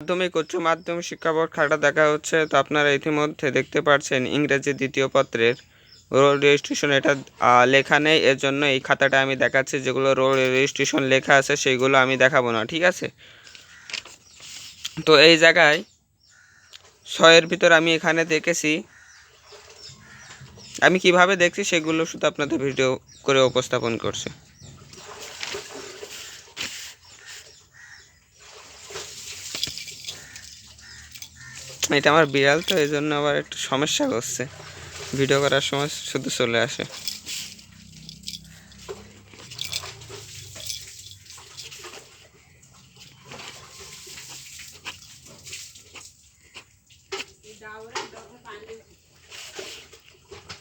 মাধ্যমিক, উচ্চ মাধ্যমিক শিক্ষা খাতা দেখা হচ্ছে। তো আপনারা ইতিমধ্যে দেখতে পাচ্ছেন ইংরেজি দ্বিতীয় পত্রের রোল রেজিস্ট্রেশন। এটা লেখা নেই এর জন্য এই খাতাটা আমি দেখাচ্ছি, যেগুলো রোল রেজিস্ট্রেশন লেখা আছে, সেইগুলো আমি দেখাবো না, ঠিক আছে? তো এই জায়গায় ছয়ের ভিতর আমি এখানে দেখেছি, আমি কীভাবে দেখছি সেগুলো শুধু আপনাদের ভিডিও করে উপস্থাপন করছি। এটা আমার বিড়াল, তো এই জন্য আবার একটু সমস্যা করছে ভিডিও করার সময় শুধু চলে আসে।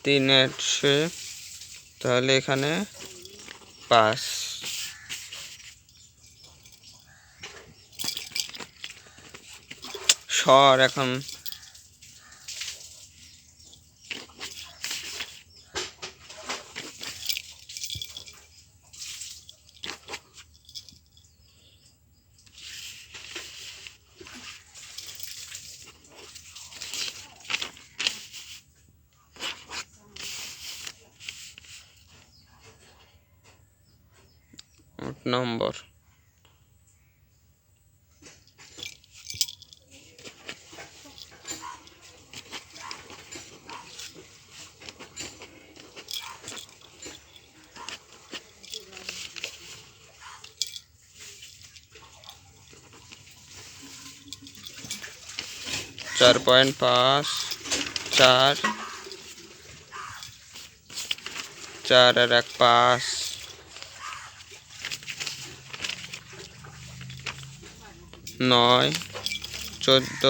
তিন একশো তাহলে এখানে পাঁচ। স্বর এখন। নম্বর। চার পয়েন্ট পাঁচ, চার চার আর এক পাঁচ। নয়, চোদ্দ।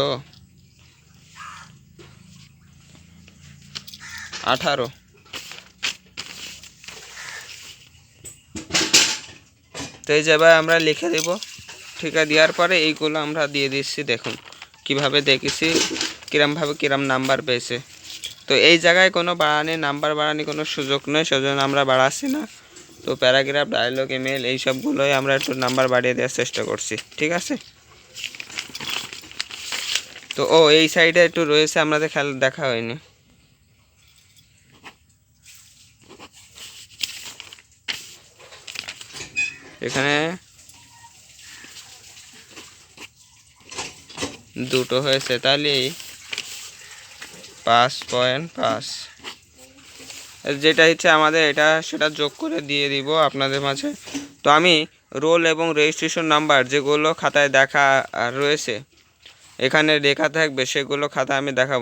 আঠারো। তো এই জায়গায় আমরা লিখে দেব, ঠিকা দেওয়ার পরে এইগুলো আমরা দিয়ে দিচ্ছি, দেখুন। কীভাবে দেখেছি, কিরমভাবে কিরম নাম্বার পেয়েছে। তো এই জায়গায় কোনো বাড়ানি, নাম্বার বাড়ানি কোনো সুযোগ নেই, সেজন্য আমরা বাড়াচ্ছি না। তো প্যারাগ্রাফ, ডায়লগ ইমেল এই সবগুলোই আমরা একটু নাম্বার বাড়িয়ে দেওয়ার চেষ্টা করছি, ঠিক আছে? তো ও, এই সাইডে একটু রয়েছে, আমাদের খেলা দেখা হয়নি। এখানে দুটো হয়েছে, তাহলে পাঁচ পয়েন্ট পাঁচ। যেটা ইচ্ছে আমাদের, এটা সেটা যোগ করে দিয়ে দিব আপনাদের মাঝে। তো আমি রোল এবং রেজিস্ট্রেশন নাম্বার যেগুলো খাতায় দেখা রয়েছে, এখানে রেখা থাকবে, সেগুলো খাতা আমি দেখাবো।